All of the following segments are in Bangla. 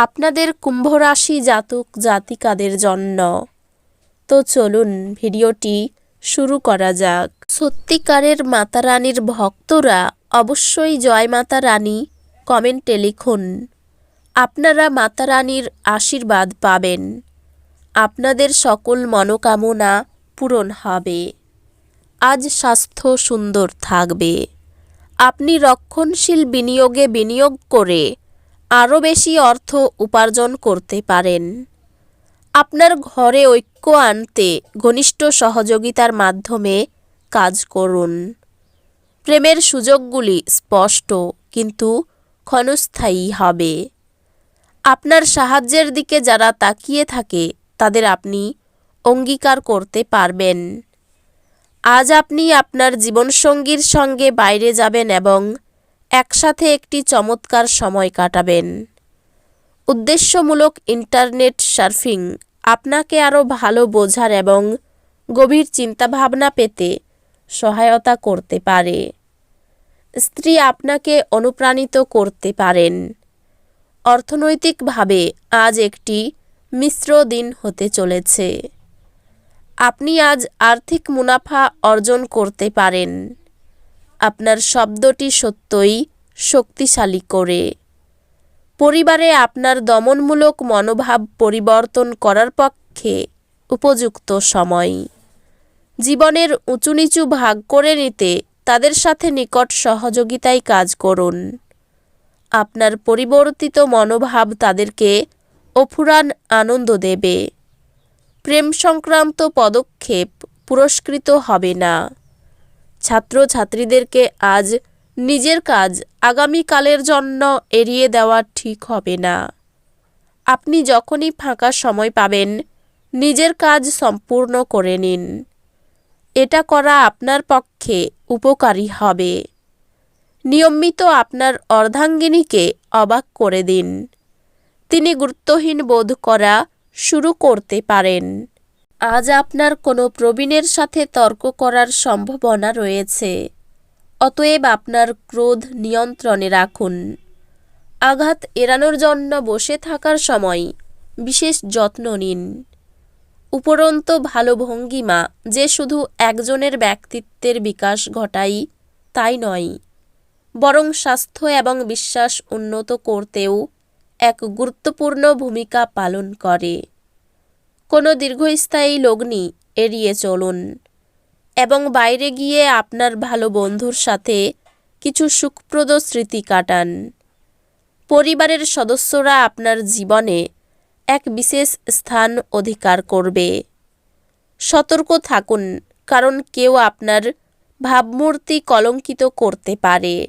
আপনাদের কুম্ভরাশি জাতক জাতিকাদের জন্য। তো চলুন ভিডিওটি শুরু করা যাক। সত্যিকারের মাতা রানীর ভক্তরা অবশ্যই জয় মাতা রানী কমেন্টে লিখুন। আপনারা মাতা রানীর আশীর্বাদ পাবেন। আপনাদের সকল মনোকামনা পূরণ হবে। আজ স্বাস্থ্য সুন্দর থাকবে। আপনি রক্ষণশীল বিনিয়োগে বিনিয়োগ করে আরও বেশি অর্থ উপার্জন করতে পারেন। আপনার ঘরে ঐক্য আনতে ঘনিষ্ঠ সহযোগিতার মাধ্যমে কাজ করুন। প্রেমের সুযোগগুলি স্পষ্ট, কিন্তু ক্ষণস্থায়ী হবে। আপনার সাহায্যের দিকে যারা তাকিয়ে থাকে, তাদের আপনি অঙ্গীকার করতে পারবেন। আজ আপনি আপনার জীবনসঙ্গীর সঙ্গে বাইরে যাবেন এবং একসাথে একটি চমৎকার সময় কাটাবেন। উদ্দেশ্যমূলক ইন্টারনেট সার্ফিং আপনাকে আরও ভালো বোঝার এবং গভীর চিন্তাভাবনা পেতে সহায়তা করতে পারে। স্ত্রী আপনাকে অনুপ্রাণিত করতে পারেন। অর্থনৈতিকভাবে আজ একটি মিশ্র দিন হতে চলেছে। আপনি আজ আর্থিক মুনাফা অর্জন করতে পারেন। আপনার শব্দটি সত্যই শক্তিশালী করে। পরিবারে আপনার দমনমূলক মনোভাব পরিবর্তন করার পক্ষে উপযুক্ত সময়। জীবনের উঁচু নিচু ভাগ করে নিতে তাদের সাথে নিকট সহযোগিতায় কাজ করুন। আপনার পরিবর্তিত মনোভাব তাদেরকে অফুরান আনন্দ দেবে। প্রেম সংক্রান্ত পদক্ষেপ পুরস্কৃত হবে না। ছাত্রছাত্রীদেরকে আজ নিজের কাজ আগামীকালের জন্য এড়িয়ে দেওয়া ঠিক হবে না। আপনি যখনই ফাঁকা সময় পাবেন, নিজের কাজ সম্পূর্ণ করে নিন। এটা করা আপনার পক্ষে উপকারী হবে। নিয়মিত আপনার অর্ধাঙ্গিনীকে অবাক করে দিন। তিনি গুরুত্বহীন বোধ করা শুরু করতে পারেন। আজ আপনার কোনো প্রবীণের সাথে তর্ক করার সম্ভাবনা রয়েছে। অতএব আপনার ক্রোধ নিয়ন্ত্রণে রাখুন। আঘাত এড়ানোর জন্য বসে থাকার সময় বিশেষ যত্ন নিন। উপরন্ত ভালো ভঙ্গিমা যে শুধু একজনের ব্যক্তিত্বের বিকাশ ঘটাই, তাই নয়। বরং স্বাস্থ্য এবং বিশ্বাস উন্নত করতেও এক গুরুত্বপূর্ণ ভূমিকা পালন করে। কোনো দীর্ঘস্থায়ী লগ্নি এড়িয়ে চলুন এবং বাইরে গিয়ে আপনার ভালো বন্ধুর সাথে কিছু সুখপ্রদ স্মৃতি কাটান। পরিবারের সদস্যরা আপনার জীবনে এক বিশেষ স্থান অধিকার করবে। সতর্ক থাকুন, কারণ কেউ আপনার ভাবমূর্তি কলঙ্কিত করতে পারে।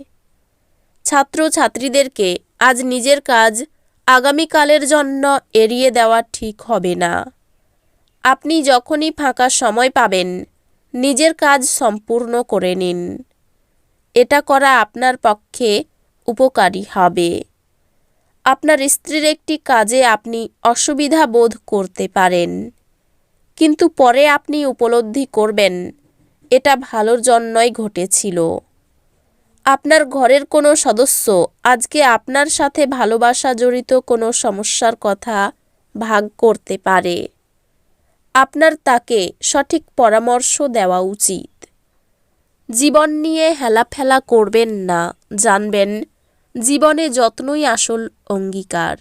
ছাত্রছাত্রীদেরকে আজ নিজের কাজ আগামীকালের জন্য এড়িয়ে দেওয়া ঠিক হবে না। আপনি যখনই ফাঁকা সময় পাবেন, নিজের কাজ সম্পূর্ণ করে নিন। এটা করা আপনার পক্ষে উপকারী হবে। আপনার স্ত্রীর একটি কাজে আপনি অসুবিধা বোধ করতে পারেন, কিন্তু পরে আপনি উপলব্ধি করবেন, এটা ভালোর জন্যই ঘটেছিল। আপনার ঘরের কোনো সদস্য আজকে আপনার সাথে ভালোবাসা জড়িত কোনো সমস্যার কথা ভাগ করতে পারে। আপনার তাকে সঠিক পরামর্শ দেওয়া উচিত। জীবন নিয়ে হেলাফেলা করবেন না, জানবেন, জীবনে যত্নই আসল অঙ্গীকার।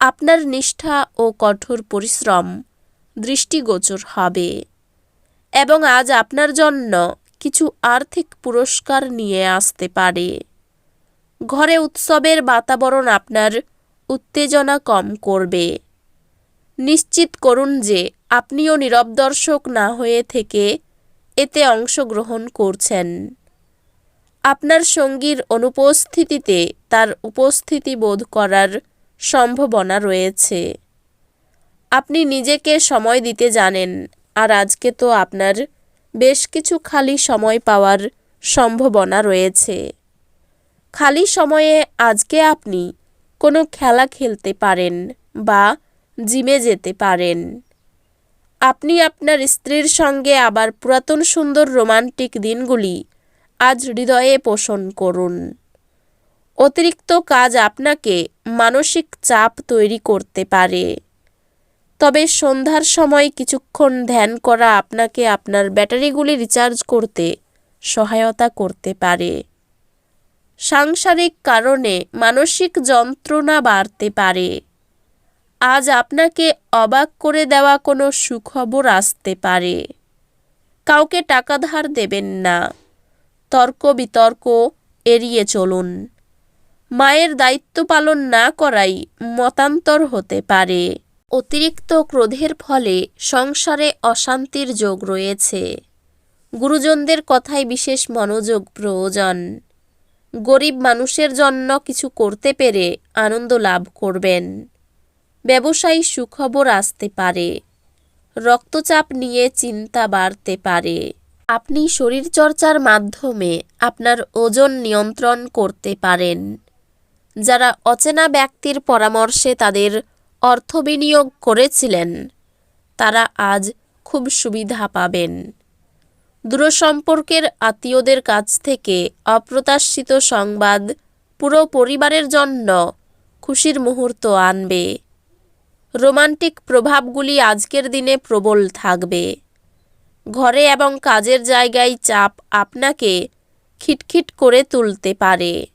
আপনার নিষ্ঠা ও কঠোর পরিশ্রম দৃষ্টিগোচর হবে। এবং আজ আপনার জন্য কিছু আর্থিক পুরস্কার নিয়ে আসতে পারে। ঘরে উৎসবের বাতাবরণ আপনার উত্তেজনা কম করবে। নিশ্চিত করুন যে আপনিও নীরব দর্শক না হয়ে থেকে এতে অংশগ্রহণ করছেন। আপনার সঙ্গীর অনুপস্থিতিতে তার উপস্থিতি বোধ করার সম্ভাবনা রয়েছে। আপনি নিজেকে সময় দিতে জানেন, আর আজকে তো আপনার বেশ কিছু খালি সময় পাওয়ার সম্ভাবনা রয়েছে। খালি সময়ে আজকে আপনি কোনো খেলা খেলতে পারেন বা জিমে যেতে পারেন। আপনি আপনার স্ত্রীর সঙ্গে আবার পুরাতন সুন্দর রোমান্টিক দিনগুলি আজ হৃদয়ে পোষণ করুন। অতিরিক্ত কাজ আপনাকে মানসিক চাপ তৈরি করতে পারে। তবে সন্ধ্যার সময় কিছুক্ষণ ধ্যান করা আপনাকে আপনার ব্যাটারিগুলি রিচার্জ করতে সহায়তা করতে পারে। সাংসারিক কারণে মানসিক যন্ত্রণা বাড়তে পারে। আজ আপনাকে অবাক করে দেওয়া কোনো সুখবর আসতে পারে। কাউকে টাকা ধার দেবেন না। তর্ক বিতর্ক এড়িয়ে চলুন। মায়ের দায়িত্ব পালন না করাই মতান্তর হতে পারে। অতিরিক্ত ক্রোধের ফলে সংসারে অশান্তির যোগ রয়েছে। গুরুজনদের কথায় বিশেষ মনোযোগ প্রয়োজন। গরিব মানুষের জন্য কিছু করতে পেরে আনন্দ লাভ করবেন। ব্যবসায়ী সুখবর আসতে পারে। রক্তচাপ নিয়ে চিন্তা বাড়তে পারে। আপনি শরীরচর্চার মাধ্যমে আপনার ওজন নিয়ন্ত্রণ করতে পারেন। যারা অচেনা ব্যক্তির পরামর্শে তাদের অর্থ বিনিয়োগ করেছিলেন, তারা আজ খুব সুবিধা পাবেন। দূরসম্পর্কের আত্মীয়দের কাছ থেকে অপ্রত্যাশিত সংবাদ পুরো পরিবারের জন্য খুশির মুহূর্ত আনবে। রোমান্টিক প্রভাবগুলি আজকের দিনে প্রবল থাকবে। ঘরে এবং কাজের জায়গায় চাপ আপনাকে খিটখিট করে তুলতে পারে।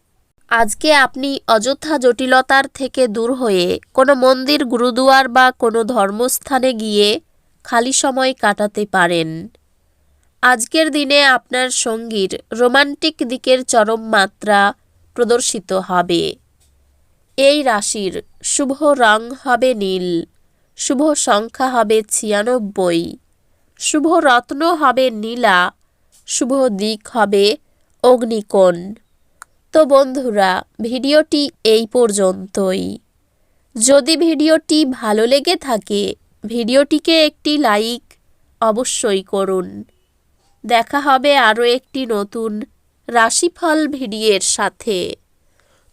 আজকে আপনি অযথা জটিলতার থেকে দূর হয়ে কোনো মন্দির, গুরুদুয়ার বা কোনো ধর্মস্থানে গিয়ে খালি সময় কাটাতে পারেন। আজকের দিনে আপনার সঙ্গীর রোমান্টিক দিকের চরম মাত্রা প্রদর্শিত হবে। এই রাশির শুভ রং হবে নীল, শুভ সংখ্যা হবে ছিয়ানব্বই, শুভ রত্ন হবে নীলা, শুভ দিক হবে অগ্নিকোণ। তো বন্ধুরা, ভিডিওটি এই পর্যন্তই। যদি ভিডিওটি ভালো লেগে থাকে, ভিডিওটিকে একটি লাইক অবশ্যই করুন। দেখা হবে আরও একটি নতুন রাশিফল ভিডিওর সাথে।